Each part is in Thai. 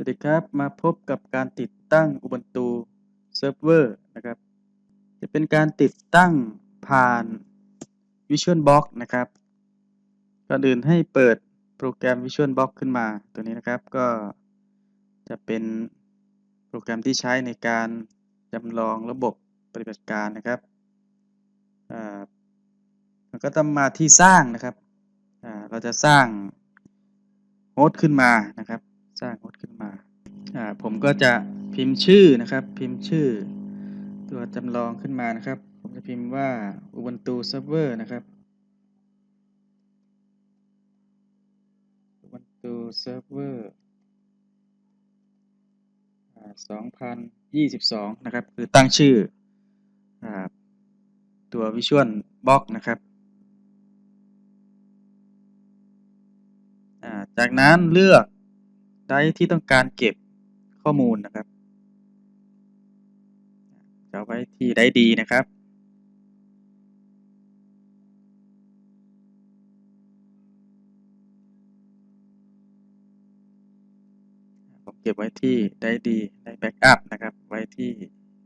สวัสดีครับ มาพบกับการติดตั้ง Ubuntu Server นะครับ จะเป็นการติดตั้งผ่าน VisualBox นะครับ ก่อนอื่นให้เปิดโปรแกรม VisualBox ขึ้นมาตัวนี้นะครับ ก็จะเป็นโปรแกรมที่ใช้ในการจำลองระบบปฏิบัติการนะครับมันก็ต้องมาที่สร้างนะครับ เราจะสร้างโฮสต์ขึ้นมานะครับ สร้างโฮสต์ขึ้นมาอ่าผมก็จะพิมพ์ชื่อนะครับ พิมพ์ชื่อ ตัวจำลองขึ้นมานะครับ ผมจะพิมพ์ว่า Ubuntu Server นะครับ Ubuntu Server 2022 นะครับ คือตั้งชื่ออตัว Visual Box นะครับจากนั้นเลือก ไดร์ที่ต้องการเก็บข้อมูลนะครับจะไว้ที่ไดร์ดีนะครับ ผมเก็บไว้ที่ไดร์ดีในแบ็กอัพนะครับ ไว้ที่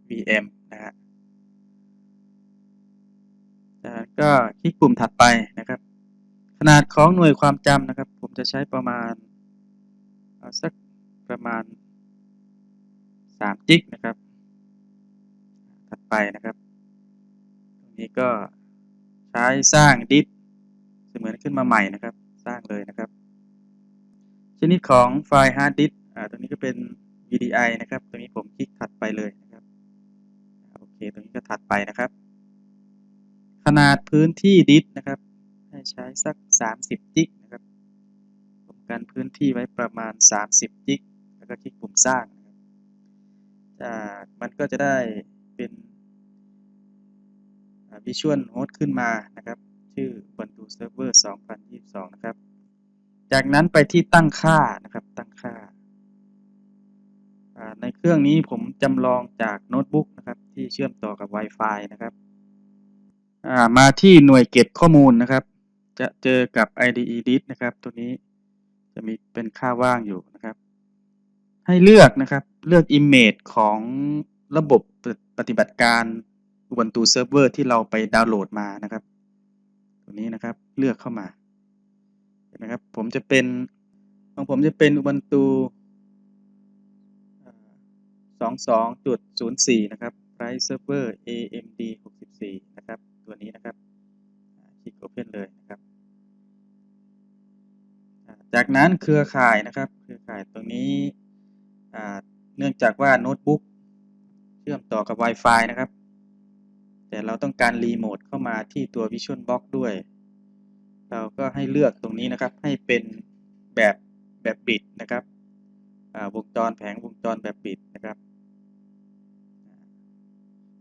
VM นะฮะจากนั้นก็คลิกปุ่มถัดไปนะครับ ขนาดของหน่วยความจำนะครับ ผมจะใช้ประมาณ สักประมาณ3จิกนะครับ ถัดไปนะครับ ตรงนี้ก็ใช้สร้างดิสเสมือนขึ้นมาใหม่นะครับ สร้างเลยนะครับ ชนิดของไฟล์ฮาร์ดดิสตรงนี้ก็เป็น VDI นะครับ ตรงนี้ผมคลิกถัดไปเลยนะครับ โอเค ตรงนี้ก็ถัดไปนะครับ ขนาดพื้นที่ดิสนะครับ ให้ใช้สัก 30จิก กันพื้นที่ไว้ประมาณ 30 จิก แล้วก็คลิกปุ่มสร้างนะครับจามันก็จะได้เป็นวิชวลโฮสต์ขึ้นมานะครับ ชื่อ Ubuntu Server 2022 นะครับ จากนั้นไปที่ตั้งค่านะครับ ตั้งค่า ในเครื่องนี้ผมจำลองจากโน้ตบุ๊กนะครับ ที่เชื่อมต่อกับ Wi-Fi นะครับมาที่หน่วยเก็บข้อมูลนะครับ จะเจอกับ IDE disk นะครับ ตัวนี้ จะมีเป็นค่าว่างอยู่นะครับ ให้เลือกนะครับเลือก image ของระบบปฏิบัติการ Ubuntu Server ที่เราไปดาวน์โหลดมานะครับตัวนี้นะครับเลือกเข้ามานะครับผมจะเป็นของผมจะเป็น Ubuntu 22.04 นะครับ Price Server AMD 64 นะครับ ตัวนี้นะครับ คลิก Open เลยนะครับ จากนั้นเครือข่ายนะครับ เครือข่ายตรงนี้เนื่องจากว่าโน้ตบุ๊กเชื่อมต่อกับ Wi-Fi นะครับ แต่เราต้องการรีโมทเข้ามาที่ตัว VisualBox ด้วย เราก็ให้เลือกตรงนี้นะครับ ให้เป็นแบบแบบบิดนะครับวงจรแผงวงจรแบบบิดนะครับ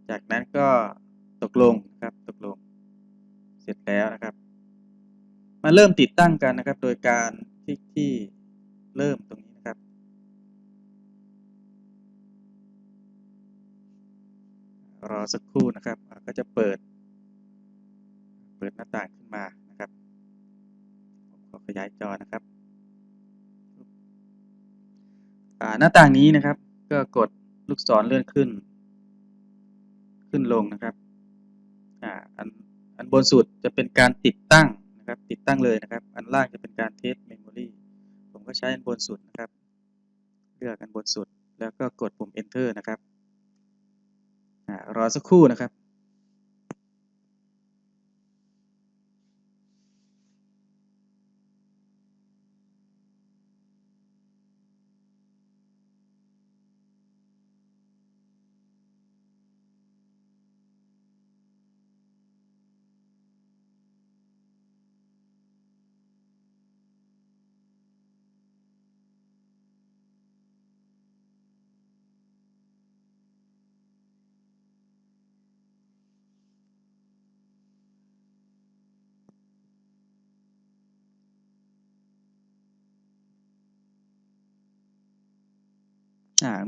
จากนั้นก็ตกลงนะครับตกลง เสร็จแล้วนะครับ มาเริ่มติดตั้งกันนะครับ โดยการ คลิกที่เริ่มตรงนี้นะครับ รอสักครู่นะครับ ก็จะเปิด เปิดหน้าต่างขึ้นมานะครับ ผมขอขยายจอนะครับหน้าต่างนี้นะครับ ก็กดลูกศรเลื่อนขึ้น ขึ้นลงนะครับอันอันบนสุดจะเป็นการติดตั้งนะครับ ติดตั้งเลยนะครับ อันล่างจะเป็นการเทสเมม ผมก็ใช้อันบนสุดนะครับ เลือกอันบนสุดแล้วก็กดปุ่ม enter นะครับรอสักครู่นะครับ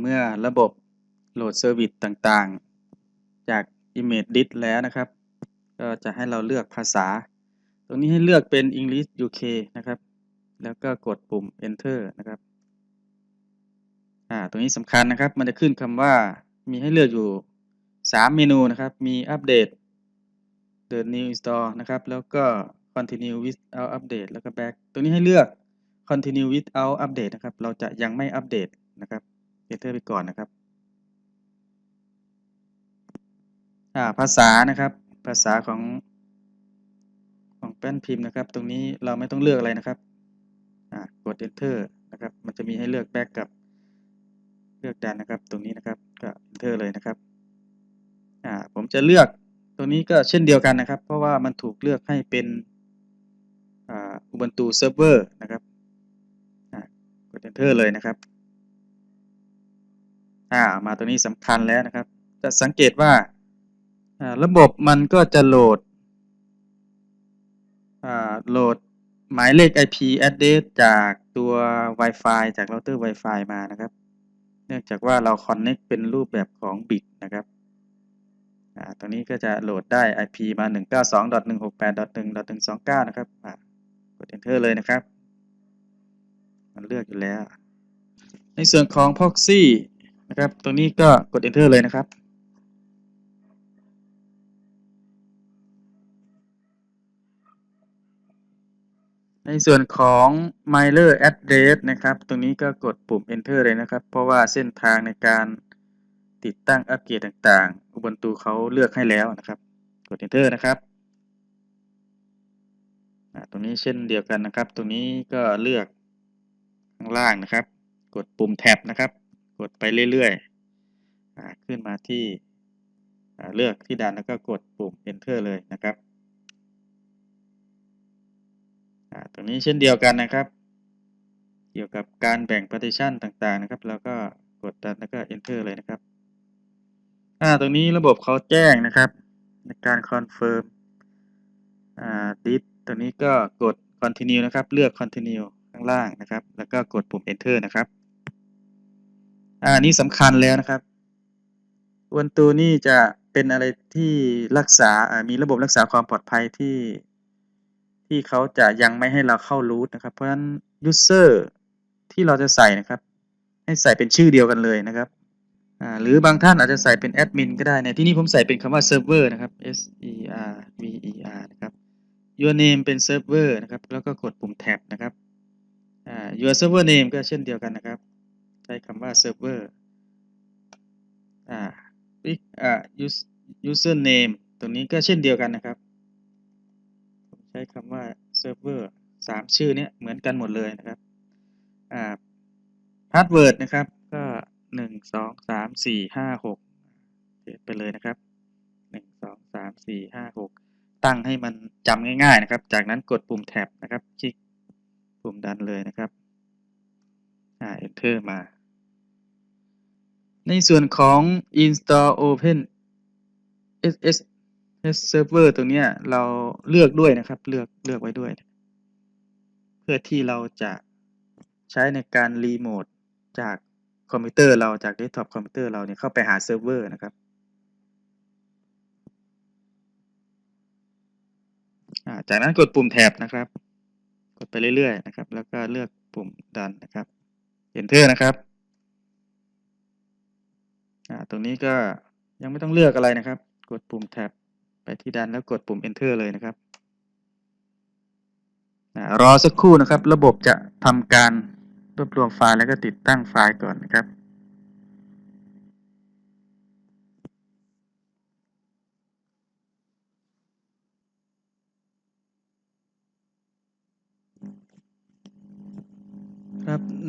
เมื่อระบบโหลดเซอร์วิสต่างๆ จาก Image d i s แล้วนะครับ ก็จะให้เราเลือกภาษา ตรงนี้ให้เลือกเป็น English UK นะครับ แล้วก็กดปุ่ม Enter นะครับอ่าตรงนี้สำคัญนะครับ มันจะขึ้นคำว่ามีให้เลือกอยู่ 3 เมนูนะครับ มีอัปเดต the new install นะครับ แล้วก็ continue without update แล้วก็ back ตรงนี้ให้เลือก continue without update นะครับ เราจะยังไม่อัปเดตนะครับ enter ไปก่อนนะครับาภาษานะครับ ภาษาของของแป้นพิมพ์นะครับ ตรงนี้เราไม่ต้องเลือกอะไรนะครับกด enter นะครับ มันจะมีให้เลือก back กับเลือกดันนะครับ ตรงนี้นะครับ ก็ enter เลยนะครับผมจะเลือกตรงนี้ก็เช่นเดียวกันนะครับ เพราะว่ามันถูกเลือกให้เป็นอ่า Ubuntu Server นะครับกด enter เลยนะครับ อ่ามาตัวนี้สำคัญแล้วนะครับ จะสังเกตว่าระบบมันก็จะโหลดโหลดหมายเลข IP address จากตัว Wi-Fi จากเราเตอร์ Wi-Fi มานะครับ เนื่องจากว่าเรา connect เป็นรูปแบบของ bit นะครับตรงนี้ก็จะโหลดได้ IP มา 192.168.1.129 นะครับกด enter เลยนะครับ มันเลือกอยู่แล้ว ในส่วนของ proxy นะครับ ตรงนี้ก็กด enter เลยนะครับ ในส่วนของ mailer address นะครับ ตรงนี้ก็กดปุ่ม enter เลยนะครับ เพราะว่าเส้นทางในการติดตั้งอัปเกรดต่างๆ Ubuntu เขาเลือกให้แล้วนะครับ กด enter นะครับตรงนี้เช่นเดียวกันนะครับ ตรงนี้ก็เลือกข้างล่างนะครับ กดปุ่มแท็บนะครับ กดไปเรื่อยๆขึ้นมาที่เลือกที่ดันแล้วก็กดปุ่ม enter เลยนะครับตรงนี้เช่นเดียวกันนะครับ เกี่ยวกับการแบ่ง partition ต่างๆนะครับ แล้วก็กดดันแล้วก็ enter เลยนะครับอ่าตรงนี้ระบบเขาแจ้งนะครับ ในการ confirm อ่า disk ตรงนี้ก็กด continue นะครับ เลือก continue ข้างล่างนะครับ แล้วก็กดปุ่ม enter นะครับ อ่านี้สำคัญแล้วนะครับ Ubuntu นี่จะเป็นอะไรที่รักษามีระบบรักษาความปลอดภัยที่ที่เขาจะยังไม่ให้เราเข้า root นะครับ เพราะฉะนั้น user ที่เราจะใส่นะครับ ให้ใส่เป็นชื่อเดียวกันเลยนะครับหรือบางท่านอาจจะใส่เป็นแอดมินก็ได้ในที่นี้ผมใส่เป็นคำว่า server นะครับ s e r v e r นะครับ your name เป็น server นะครับ แล้วก็กดปุ่ม tab นะครับอ่า your server name ก็เช่นเดียวกันนะครับ ใช้คำว่า server อ่าอ่า user name ตรงนี้ก็เช่นเดียวกันนะครับ ผมใช้คำว่า server สามชื่อเนี้ยเหมือนกันหมดเลยนะครับอ่า password นะครับ ก็หนึ่งสองสามสี่ห้าหกไปเลยนะครับหนึ่งสองสามสี่ห้าหกตั้งให้มันจำง่าย ๆ นะครับ จากนั้นกดปุ่มแท็บนะครับ คลิกปุ่มดันเลยนะครับ อ่า enter มา ในส่วนของ install open ss server ตรงนี้เราเลือกด้วยนะครับ เลือกเลือกไว้ด้วย เพื่อที่เราจะใช้ในการรีโมทจากคอมพิวเตอร์เราจากเดสก์ท็อปคอมพิวเตอร์เราเนี่ยเข้าไปหาเซิร์ฟเวอร์นะครับจากนั้นกดปุ่มแท็บนะครับ กดไปเรื่อยๆนะครับ แล้วก็เลือกปุ่มดันนะครับ Enter นะครับตรงนี้ก็ยังไม่ต้องเลือกอะไรนะครับ กดปุ่มแท็บไปที่ดันแล้วกดปุ่ม Enter เลยนะครับรอสักครู่นะครับ ระบบจะทำการรวบรวมไฟล์แล้วก็ติดตั้งไฟล์ก่อนนะครับ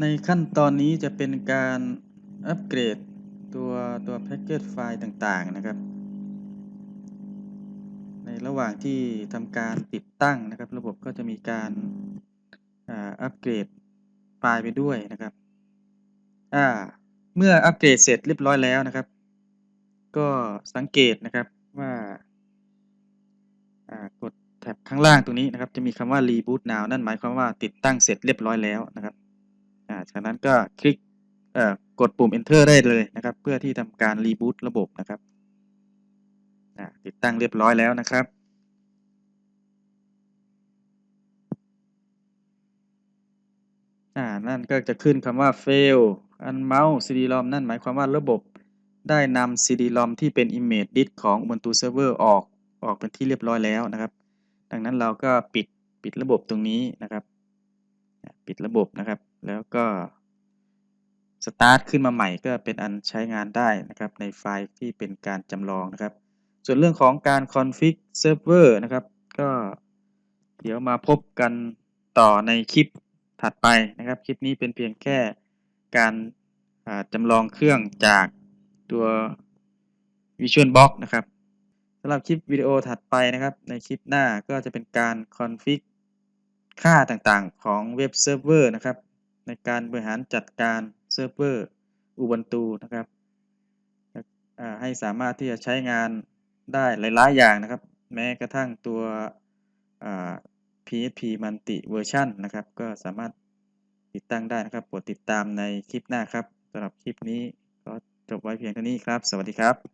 ในขั้นตอนนี้จะเป็นการอัปเกรดตัวตัวแพ็กเกจไฟล์ต่างๆนะครับ ในระหว่างที่ทำการติดตั้งนะครับ ระบบก็จะมีการอัปเกรดไฟล์ไปด้วยนะครับเมื่ออัปเกรดเสร็จเรียบร้อยแล้วนะครับ ก็สังเกตนะครับว่ากดแท็บข้างล่างตรงนี้นะครับ จะมีคำว่า reboot now นั่นหมายความว่าติดตั้งเสร็จเรียบร้อยแล้วนะครับ จากนั้นก็คลิกกดปุ่ม enter ได้เลยนะครับ เพื่อที่ทำการ reboot ระบบนะครับติดตั้งเรียบร้อยแล้วนะครับนั่นก็จะขึ้นคำว่า fail unmount CD-ROM นั่นหมายความว่าระบบได้นำ CD-ROM ที่เป็น image disk ของ Ubuntu Server ออกออกเป็นที่เรียบร้อยแล้วนะครับ ดังนั้นเราก็ปิดปิดระบบตรงนี้นะครับ ปิดระบบนะครับ แล้วก็ start ขึ้นมาใหม่ก็เป็นอันใช้งานได้นะครับในไฟล์ที่เป็นการจำลองนะครับ ส่วนเรื่องของการ config server นะครับ ก็เดี๋ยวมาพบกันต่อในคลิปถัดไปนะครับ คลิปนี้เป็นเพียงแค่การจำลองเครื่องจากตัว VisualBox นะครับสำหรับคลิปวิดีโอถัดไปนะครับ ในคลิปหน้าก็จะเป็นการ config ค่าต่างๆของเว็บเซิร์ฟเวอร์นะครับ ในการบริหารจัดการเซิร์ฟเวอร์ Ubuntu นะครับให้สามารถที่จะใช้งานได้หลาย ๆ อย่างนะครับ แม้กระทั่งตัว PHP Multi Version นะครับ ก็สามารถติดตั้งได้นะครับโปรดติดตามในคลิปหน้าครับสำหรับคลิปนี้ก็จบไว้เพียงเท่านี้ครับ สวัสดีครับ